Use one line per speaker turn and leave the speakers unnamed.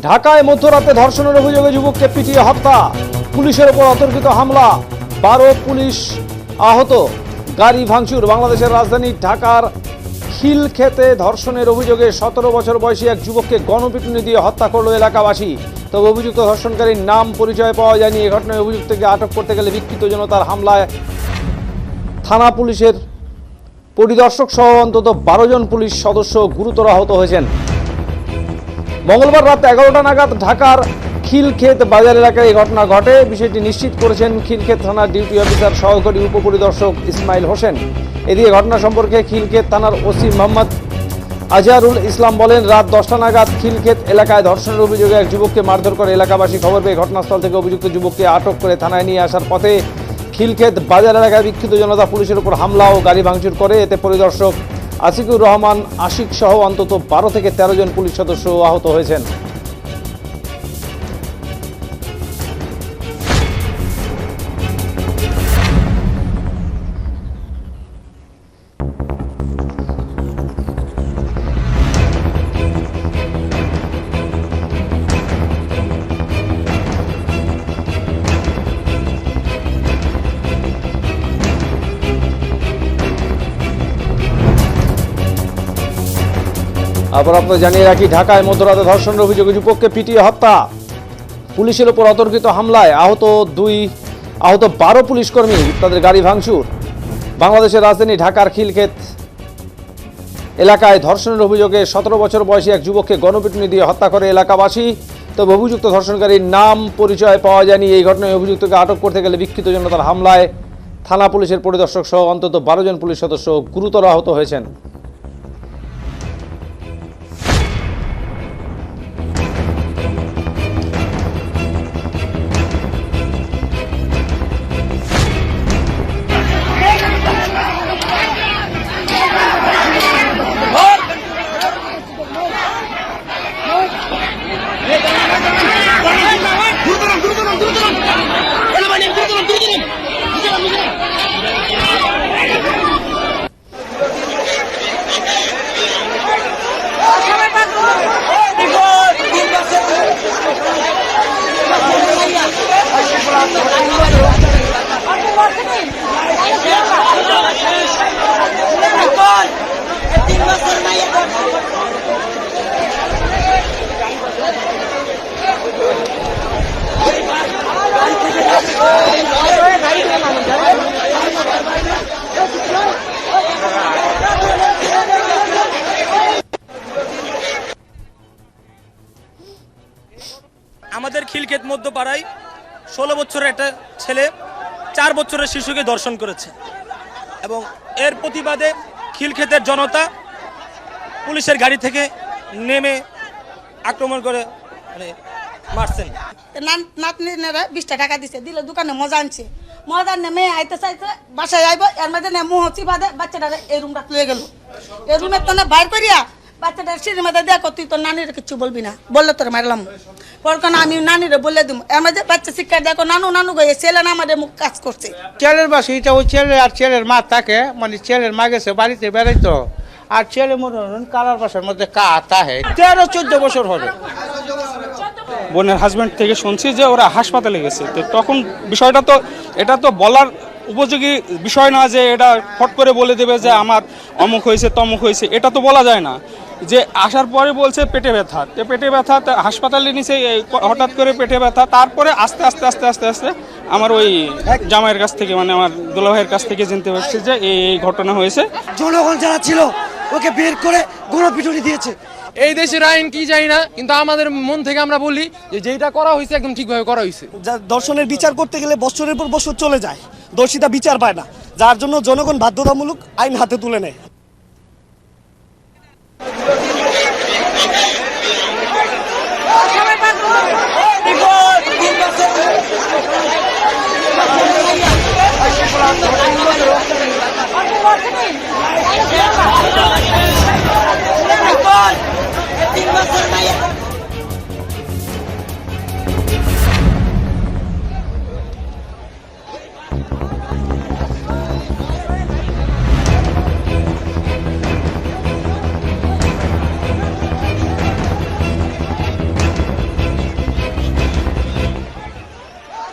ঢাকায় মধ্যরাতে ধর্ষণের অভিযোগে যুবককে পিটিয়ে হত্যা, পুলিশের ওপর অতর্কিত হামলা, বারো পুলিশ আহত। গাড়ি ভাঙচুর, বাংলাদেশের রাজধানী ঢাকার খিলক্ষেতে ধর্ষণের অভিযোগে সতেরো বছর বয়সী এক যুবককে গণপিটুনি দিয়ে হত্যা করল এলাকাবাসী। তবে অভিযুক্ত ধর্ষণকারীর নাম পরিচয় পাওয়া যায়নি। এ ঘটনায় অভিযুক্তকে আটক করতে গেলে বিক্ষিপ্ত জনতার হামলায় থানা পুলিশের পরিদর্শক সহ অন্তত বারো জন পুলিশ সদস্য গুরুতর আহত হয়েছেন। মঙ্গলবার রাত এগারোটা নাগাদ ঢাকার খিলক্ষেত বাজার এলাকায় এই ঘটনা ঘটে। বিষয়টি নিশ্চিত করেছেন খিলক্ষেত থানার ডিউটি অফিসার, সহকারী উপপরিদর্শক ইসমাইল হোসেন। এদিকে ঘটনা সম্পর্কে খিলক্ষেত থানার ওসি মোহাম্মদ আজহারুল ইসলাম বলেন, রাত দশটা নাগাদ খিলক্ষেত এলাকায় ধর্ষণের অভিযোগে এক যুবককে মারধর করে এলাকাবাসী খবর পেয়ে ঘটনাস্থল থেকে অভিযুক্ত যুবককে আটক করে থানায় নিয়ে আসার পথে খিলক্ষেত বাজার এলাকায় বিক্ষিপ্ত জনতা পুলিশের উপর হামলা ও গাড়ি ভাঙচুর করে। এতে পরিদর্শক আসিকুর রহমান আশিক সহ অন্তত বারো থেকে তেরো জন পুলিশ সদস্য আহত হয়েছেন। আবার আপনাদের জানিয়ে রাখি, ঢাকায় মধ্যরাতে ধর্ষণের অভিযোগে যুবককে পিটিয়ে হত্যা। পুলিশের ওপর অতর্কিত হামলায় আহত দুই, আহত বারো পুলিশ কর্মী তাদের গাড়ি ভাঙচুর। বাংলাদেশের রাজধানী ঢাকার খিলক্ষেত এলাকায় ধর্ষণের অভিযোগে সতেরো বছর বয়সী এক যুবককে গণপিটুনি দিয়ে হত্যা করে এলাকাবাসী। তবে অভিযুক্ত ধর্ষণকারীর নাম পরিচয় পাওয়া যায়নি। এই ঘটনায় অভিযুক্তকে আটক করতে গেলে বিক্ষিপ্ত জনতার হামলায় থানা পুলিশের পরিদর্শক সহ অন্তত বারো জন পুলিশ সদস্য গুরুতর আহত হয়েছেন।
আমাদের খিলক্ষেত মধ্যপাড়ায় ষোলো বছরের একটা ছেলে, চার বছরের শিশুকে দর্শন করেছে। এবং এর প্রতিবাদে খিলক্ষেতের জনতা পুলিশের গাড়ি থেকে নেমে আক্রমণ করে মানে মারছেন।
নাতনিরা বিশটা টাকা দিছে, দিলে দোকানে মজা আনছে। মজা মেয়ে আইতে চাইছে, বাসায় আইব, এর মধ্যে নে মুহ চিপা বাচ্চাটা এই রুমটা তুলে গেল। এই রুমে তো না বাইর করিয়া, বাচ্চাটার সিঁড়ির মধ্যে দেখো, তুই তোর নানির কিছু বলবি না। বললে তোর মারলাম। পর কেন আমি নানিরে বলে দিব মধ্যে বাচ্চা শিক্ষা দেখো নানু নানু গিয়ে ছেলে না আমাদের মুখ কাজ করছে।
ছেলের বাসা এটা ওই ছেলে আর ছেলের মা থাকে মানে ছেলের মা গেছে বাড়িতে বেড়াইতো। আর ছেলে মনে কালার বাসার মধ্যে কা তাহে তেরো চোদ্দ বছর হবে।
বোনের হাজব্যান্ড থেকে শুনছি যে ওরা হাসপাতালে গেছে। তো তখন বিষয়টা তো এটা তো বলার উপযোগী বিষয় না যে এটা ফট করে বলে দেবে যে আমার অমুক হয়েছে তমুক হয়েছে এটা তো বলা যায় না। যে আসার পরে বলছে পেটে ব্যথা। তো পেটে ব্যথা তা হাসপাতালে নিচে হঠাৎ করে পেটে ব্যথা। তারপরে আস্তে আস্তে আস্তে আস্তে আস্তে আমার ওই জামাইয়ের কাছ থেকে মানে আমার দুলাভাইয়ের কাছ থেকে জানতে পারছি যে এই এই ঘটনা হয়েছে।
জনগণ যারা ছিল ওকে বের করে গণপিটুনি দিয়েছে।
এই দেশের আইন কি জানি না কিন্তু আমাদের মন থেকে আমরা বলি যে যেটা করা হয়েছে একদম ঠিকভাবে করা হয়েছে।
যা দর্শনের বিচার করতে গেলে বছরের পর বছর চলে যায় দর্শিতা বিচার পায় না। যার জন্য জনগণ বাধ্যতামূলক আইন হাতে তুলে নেয়।
বছর তিন বছর মাইয়া